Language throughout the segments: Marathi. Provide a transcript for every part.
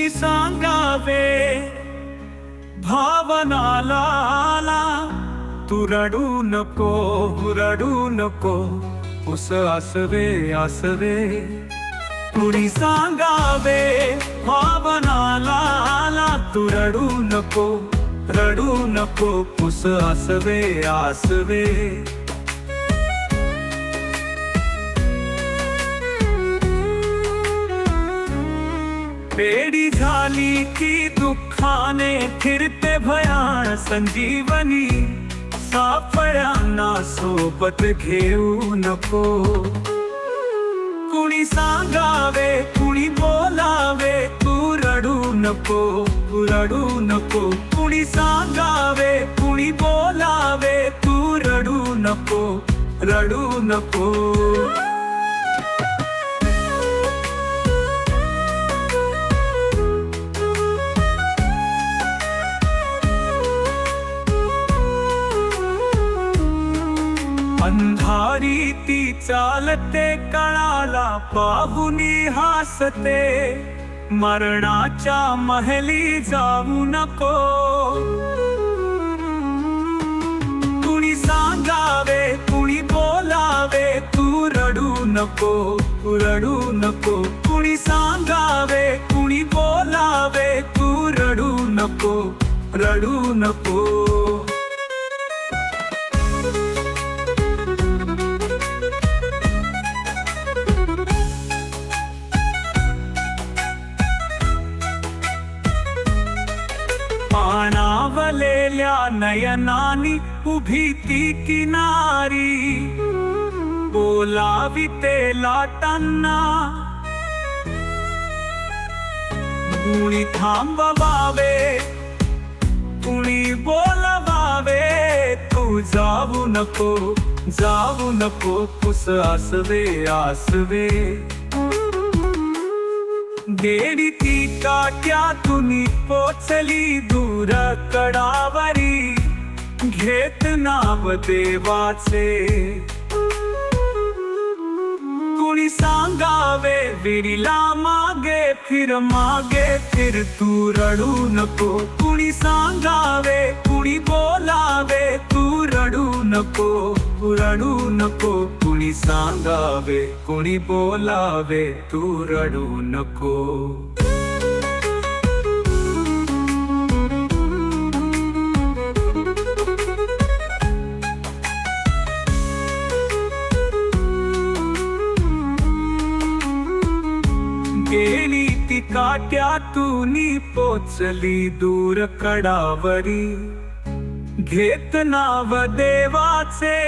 मी सांगावे. भावनाला तू रडू नको रडू नको. उस असवे असवे कुणी सांगावे भावनाला तू रडू नको रडू नको. पुस असवे आसवे. बेडी झाली की दुःखाने फिरते भयान संजीवनी। सापळ्यांना सोबत घेऊ नको। कुणी सांगावे कुणी बोलावे तू रडू नको तू रडू नको। कुणी सांगावे कुणी बोलावे तू रडू नको रडू नको। अंधारी ती चालते कळाला पाहुनी हासते. मरणाच्या महली जाऊ नको. कुणी सांगावे कुणी बोलावे तू रडू नको रडू नको. कुणी सांगावे कुणी बोलावे तू रडू नको रडू नको. गेल्या नयनानी उभी ती किनारी. बोलाविते लाटांना. कुणी थांबवावे कुणी बोलवावे तू जाऊ नको जाऊ नको कुस असवे आसवे. गेली ती काट्यातून पोचली दूर कडावरी घेत नाव देवाचे. कुणी सांगावे विरीला मागे फिर मागे फिर तू रडू नको. कुणी सांगावे कुणी बोलावे तू रडू नको रडू नको. कुणी सांगावे कोणी बोलावे तू रडू नको. गेली ती काट्यातून पोचली दूर कडावरी. घेत नाव देवाचे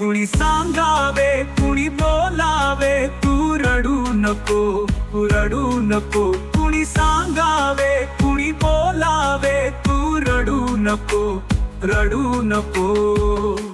कुणी सांगावे कुणी बोलावे तू रडू नको तू रडू नको. कुणी सांगावे कुणी बोलावे तू रडू नको रडू नको.